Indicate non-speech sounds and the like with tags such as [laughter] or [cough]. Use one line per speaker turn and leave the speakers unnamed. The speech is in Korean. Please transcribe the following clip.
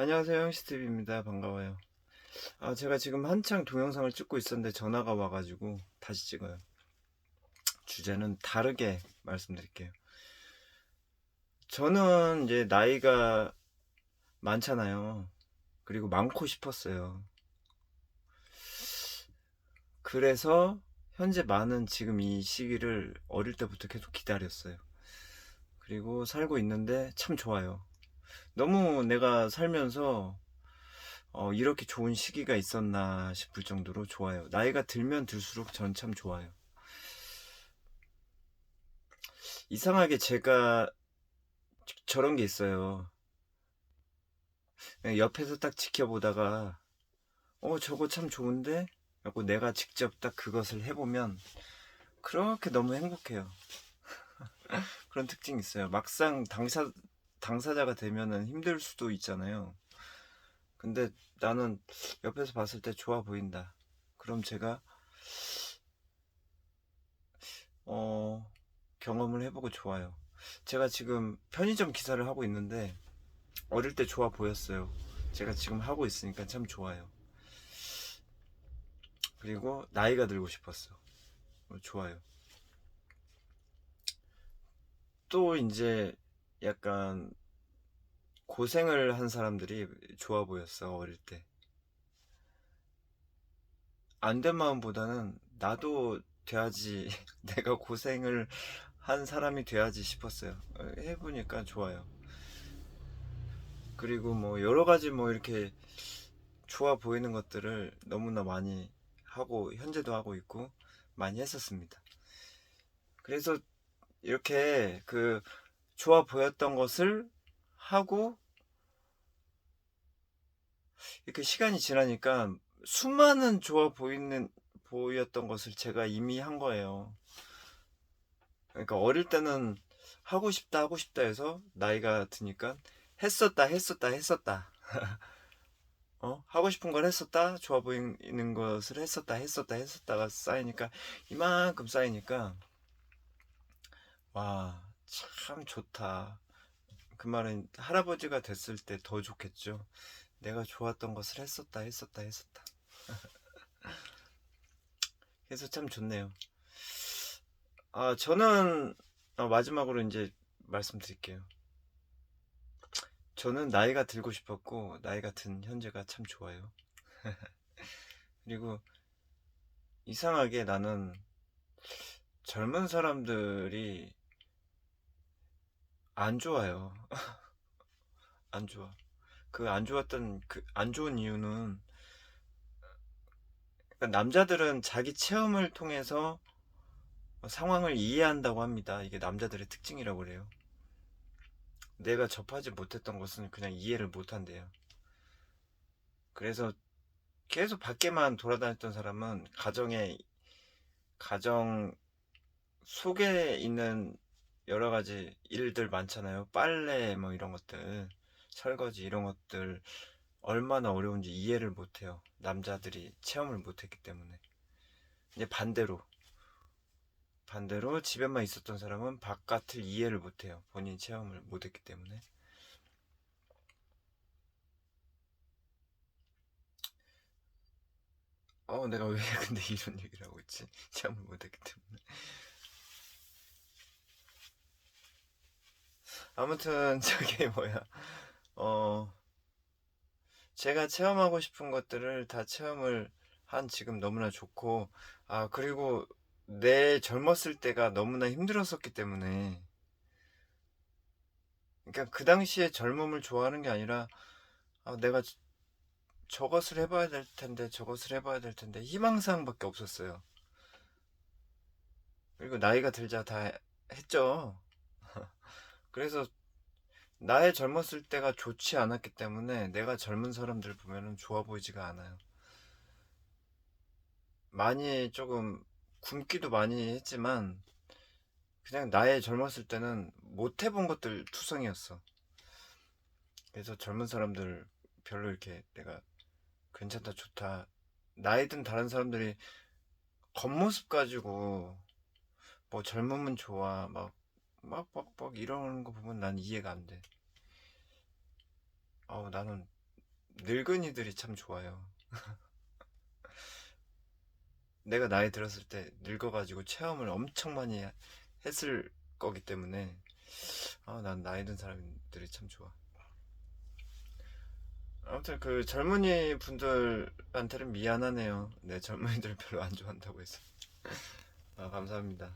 안녕하세요 형시TV입니다. 반가워요. 아 제가 지금 한창 동영상을 찍고 있었는데 전화가 와가지고 다시 찍어요. 주제는 다르게 말씀드릴게요. 저는 이제 나이가 많잖아요. 그리고 많고 싶었어요. 그래서 현재 많은 지금 이 시기를 어릴 때부터 계속 기다렸어요. 그리고 살고 있는데 참 좋아요 너무 내가 살면서 어, 이렇게 좋은 시기가 있었나 싶을 정도로 좋아요. 나이가 들면 들수록 전 참 좋아요. 이상하게 제가 저런 게 있어요. 옆에서 딱 지켜보다가 어 저거 참 좋은데? 하고 내가 직접 딱 그것을 해보면 그렇게 너무 행복해요. [laughs] 그런 특징이 있어요. 막상 당사 당사자가 되면은 힘들 수도 있잖아요. 근데 나는 옆에서 봤을 때 좋아 보인다. 그럼 제가 어 경험을 해보고 좋아요. 제가 지금 편의점 기사를 하고 있는데 어릴 때 좋아 보였어요. 제가 지금 하고 있으니까 참 좋아요. 그리고 나이가 들고 싶었어. 어, 좋아요. 또 이제 약간 고생을 한 사람들이 좋아 보였어 어릴 때. 안 된 마음보다는 나도 돼야지 [laughs] 내가 고생을 한 사람이 돼야지 싶었어요. 어, 해보니까 좋아요. 그리고 뭐 여러 가지 뭐 이렇게 좋아 보이는 것들을 너무나 많이 하고 현재도 하고 있고 많이 했었습니다. 그래서 이렇게 그 좋아 보였던 것을 하고 이렇게 시간이 지나니까 수많은 좋아 보이는 보였던 것을 제가 이미 한 거예요. 그러니까 어릴 때는 하고 싶다 하고 싶다 해서 나이가 드니까 했었다 했었다 했었다. [laughs] 어? 하고 싶은 걸 했었다 좋아 보이는 것을 했었다 했었다 했었다가 쌓이니까 이만큼 쌓이니까 와 참 좋다. 그 말은 할아버지가 됐을 때 더 좋겠죠. 내가 좋았던 것을 했었다, 했었다, 했었다. [laughs] 그래서 참 좋네요. 아, 저는 어, 마지막으로 이제 말씀드릴게요. 저는 나이가 들고 싶었고, 나이가 든 현재가 참 좋아요. [laughs] 그리고 이상하게 나는 젊은 사람들이 안 좋아요. [laughs] 안 좋아. 그 안 좋았던 그 안 좋은 이유는 그러니까 남자들은 자기 체험을 통해서 상황을 이해한다고 합니다. 이게 남자들의 특징이라고 그래요. 내가 접하지 못했던 것은 그냥 이해를 못한대요. 그래서 계속 밖에만 돌아다녔던 사람은 가정에 가정 속에 있는 여러 가지 일들 많잖아요. 빨래 뭐 이런 것들, 설거지 이런 것들 얼마나 어려운지 이해를 못해요. 남자들이 체험을 못했기 때문에. 이제 반대로 반대로 집에만 있었던 사람은 바깥을 이해를 못해요. 본인 체험을 못했기 때문에. 어, 내가 왜 [laughs] 근데 이런 얘기를 하고 있지? [laughs] 체험을 못했기 때문에. 아무튼 [laughs] 저게 뭐야. 어 제가 체험하고 싶은 것들을 다 체험을 한 지금 너무나 좋고 아 그리고 내 젊었을 때가 너무나 힘들었었기 때문에. 그러니까 그 당시에 젊음을 좋아하는 게 아니라 아 내가 저- 저것을 해봐야 될 텐데 저것을 해봐야 될 텐데 희망사항밖에 없었어요. 그리고 나이가 들자 다 했죠 그래서 나의 젊었을 때가 좋지 않았기 때문에 내가 젊은 사람들 보면은 좋아 보이지가 않아요. 많이 조금 굶기도 많이 했지만 그냥 나의 젊었을 때는 못 해본 것들 투성이었어. 그래서 젊은 사람들 별로 이렇게 내가 괜찮다 좋다 나이 든 다른 사람들이 겉모습 가지고 뭐 젊으면 좋아 막 막막막 이러는 거 보면 난 이해가 안 돼. 어, 나는 늙은이들이 참 좋아요. [laughs] 내가 나이 들었을 때 늙어가지고 체험을 엄청 많이 했을 거기 때문에 아, 난 나이 든 사람들이 참 좋아. 아무튼 그 젊은이 분들한테는 미안하네요. 내 젊은이들 별로 안 좋아한다고 해서. 아, 감사합니다.